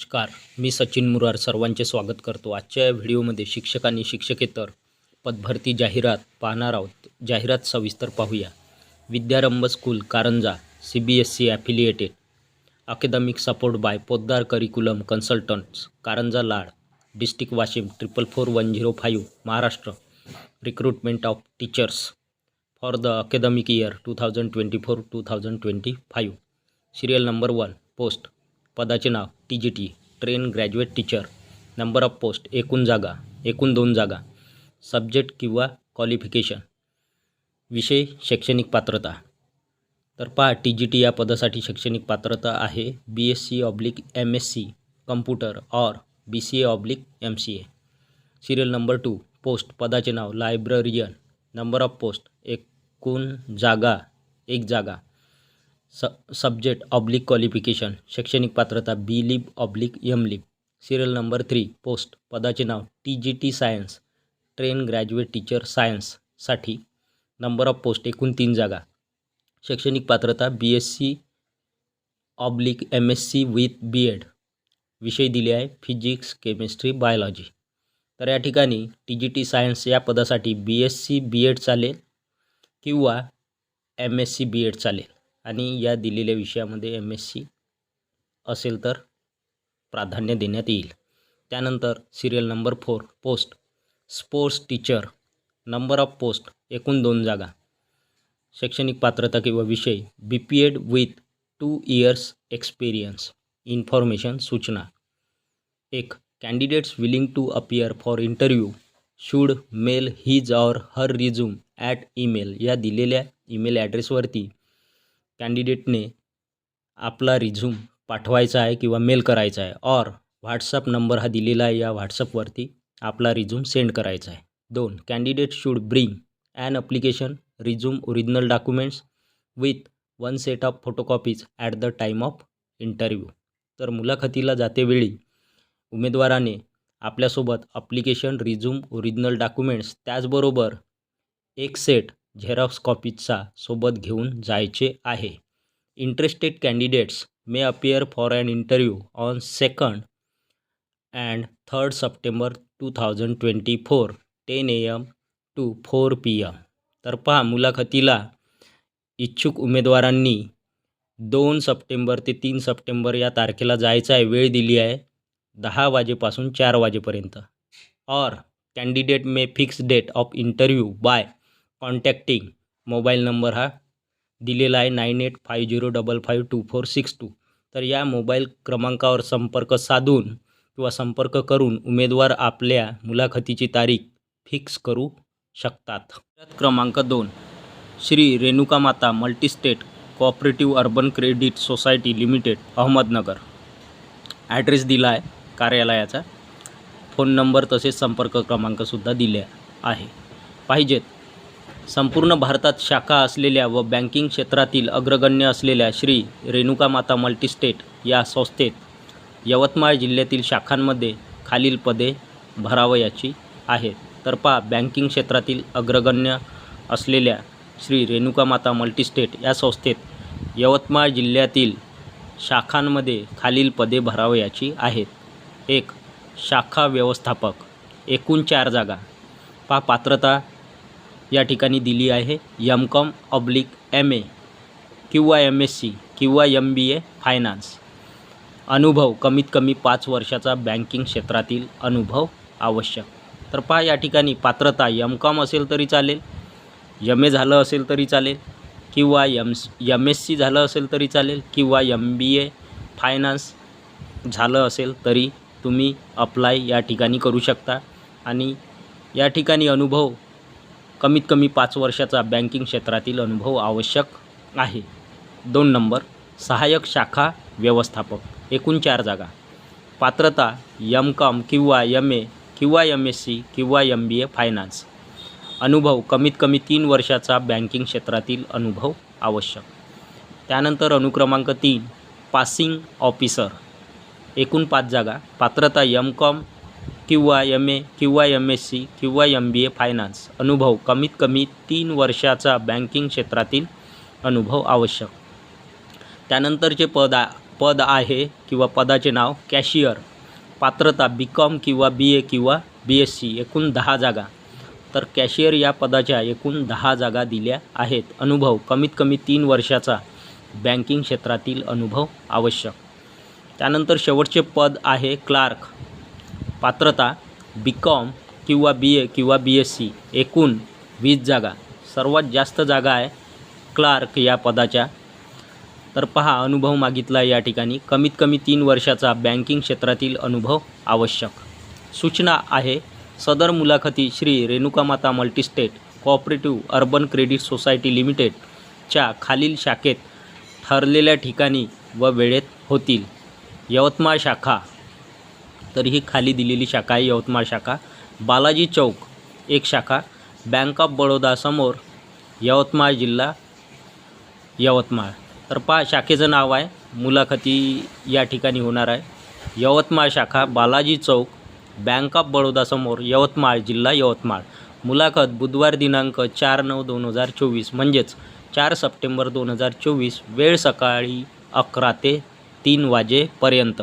नमस्कार. मी सचिन मुरार सर्वांचे स्वागत करतो आजच्या या व्हिडिओमध्ये शिक्षक आणि शिक्षकेतर पदभरती जाहिरात पाहणार आहोत. जाहिरात सविस्तर पाहूया. Vidyarambh school Karanja C B S E affiliated academic support by Poddar curriculum consultants Karanja Lad district Washim triple four one zero five Maharashtra recruitment of teachers for the academic year two thousand twenty four two thousand twenty five serial number one post पदाचे नाव T G T trained graduate teacher number of post एकूण जागा एकूण दोन जागा subject किंवा qualification विषय शैक्षणिक पात्रता. तर पहा टी जी टी या पदासाठी शैक्षणिक पात्रता आहे B S C oblique M S C computer और B C A oblique M C A serial number two post पदाचे नाव लायब्ररियन नंबर ऑफ पोस्ट एकूण जागा एक जागा. स सब्जेक्ट ऑब्लिक क्वालिफिकेशन शैक्षणिक पात्रता B lib oblique M lib serial number three post पदाचे नाव T G T science trained graduate teacher सायन्ससाठी number of post एकूण तीन जागा. शैक्षणिक पात्रता B S C oblique M S C with B Ed विषय दिले आहे फिजिक्स केमिस्ट्री बायोलॉजी तर या ठिकाणी टी जी टी सायन्स या पदासाठी B S C B Ed चालेल किंवा M S C B Ed चालेल. आणि या दिलेल्या विषयामध्ये एम एस सी असेल तर प्राधान्य देण्यात येईल. त्यानंतर serial number four post sports teacher number of post एकूण दोन जागा. शैक्षणिक पात्रता किंवा विषय B P Ed with two years experience information सूचना. एक candidates willing to appear for interview should mail his or her resume at email या दिलेल्या ईमेल ॲड्रेसवरती कॅन्डिडेटने आपला रिझ्यूम पाठवायचा आहे किंवा मेल करायचा आहे. और व्हॉट्सअप नंबर हा दिलेला आहे या व्हॉट्सअपवरती आपला रिझ्यूम सेंड करायचा आहे. दोन candidate should bring an application resume original documents with one set of photocopies at the time of interview तर मुलाखतीला जातेवेळी उमेदवाराने आपल्यासोबत अप्लिकेशन रिझ्यूम ओरिजिनल डॉक्युमेंट्स त्याचबरोबर एक सेट झेरॉक्स कॉपीचा सोबत घेऊन जायचे आहे. Interested candidates may appear for an interview on second and third September two thousand twenty four ten A M two four P M. तर पहा मुलाखतीला इच्छुक उमेदवारांनी दोन सप्टेंबर ते तीन सप्टेंबर या तारखेला जायचं आहे. वेळ दिली आहे दहा वाजेपासून चार वाजेपर्यंत. और candidate may fix date of interview by contacting mobile number हा दिलेला आहे nine eight five zero double five two four six two. तर या मोबाईल क्रमांकावर संपर्क साधून किंवा संपर्क करून उमेदवार आपल्या मुलाखतीची तारीख फिक्स करू शकतात. क्रमांक दोन Shri Renuka Mata multistate cooperative urban credit society limited Ahmednagar. Address दिला आहे कार्यालयाचा. फोन नंबर तसेच संपर्क क्रमांकसुद्धा दिले आहे. पाहिजेत. संपूर्ण भारतात शाखा असलेल्या व बँकिंग क्षेत्रातील अग्रगण्य असलेल्या श्री रेणुका माता मल्टीस्टेट या संस्थेत यवतमाळ जिल्ह्यातील शाखांमध्ये खालील पदे भरावयाची आहेत. तर पा बँकिंग क्षेत्रातील अग्रगण्य असलेल्या श्री रेणुका माता मल्टीस्टेट या संस्थेत यवतमाळ जिल्ह्यातील शाखांमध्ये खालील पदे भरावयाची आहेत. एक शाखा व्यवस्थापक एकूण चार जागा पा पात्रता या ठिकाणी दिली आहे. M Com oblique M A किंवा एम एस सी किंवा एम बी ए फायनान्स अनुभव कमीत कमी पाच वर्षाचा बँकिंग क्षेत्रातील अनुभव आवश्यक. तर पहा या ठिकाणी पात्रता यम कॉम असेल तरी चालेल यम ए झालं असेल तरी चालेल किंवा यम यम एस सी झालं असेल तरी चालेल किंवा एम बी ए फायनान्स झालं असेल तरी तुम्ही अप्लाय या ठिकाणी करू शकता. आणि या ठिकाणी अनुभव कमीत कमी पाच वर्षाचा बँकिंग क्षेत्रातील अनुभव आवश्यक आहे. दोन नंबर सहाय्यक शाखा व्यवस्थापक एकूण चार जागा. पात्रता यम कॉम किंवा यम ए किंवा एम एस सी किंवा एम बी ए फायनान्स अनुभव कमीत कमी तीन वर्षाचा बँकिंग क्षेत्रातील अनुभव आवश्यक. त्यानंतर अनुक्रमांक तीन पासिंग ऑफिसर. एकूण पाच जागा पात्रता यम कॉम किंवा एम ए किंवा एम एस सी किंवा एम बी ए फायनान्स अनुभव कमीत कमी तीन वर्षाचा बँकिंग क्षेत्रातील अनुभव आवश्यक. त्यानंतरचे पद आ पद आहे किंवा पदाचे नाव कॅशियर पात्रता बी कॉम किंवा बी ए किंवा बी एस सी एकूण दहा जागा. तर कॅशियर या पदाच्या एकूण दहा जागा दिल्या आहेत. अनुभव कमीत कमी तीन वर्षाचा बँकिंग क्षेत्रातील अनुभव आवश्यक. त्यानंतर शेवटचे पद आहे क्लार्क पात्रता बी कॉम किंवा बी ए किंवा बी एस सी एकूण वीस जागा. सर्वात जास्त जागा आहे क्लार्क या पदाच्या. तर पहा अनुभव मागितला या ठिकाणी. कमीत कमी तीन वर्षाचा बँकिंग क्षेत्रातील अनुभव आवश्यक. सूचना आहे सदर मुलाखती Shri Renukamata multistate cooperative urban credit society लिमिटेडच्या खालील शाखेत ठरलेल्या ठिकाणी व वेळेत होतील. यवतमाळ शाखा तर ही खाली दिलेली शाखा आहे यवतमाळ शाखा. बालाजी चौक एक शाखा. बँक ऑफ बडोदासमोर यवतमाळ जिल्हा यवतमाळ. तर पहा शाखेचं नाव आहे. मुलाखती या ठिकाणी होणार आहे. यवतमाळ शाखा बालाजी चौक बँक ऑफ बडोदासमोर यवतमाळ जिल्हा यवतमाळ. मुलाखत बुधवार दिनांक चार नऊ दोन हजार चोवीस म्हणजेच चार सप्टेंबर दोन हजार चोवीस वेळ सकाळी अकरा ते तीन वाजेपर्यंत.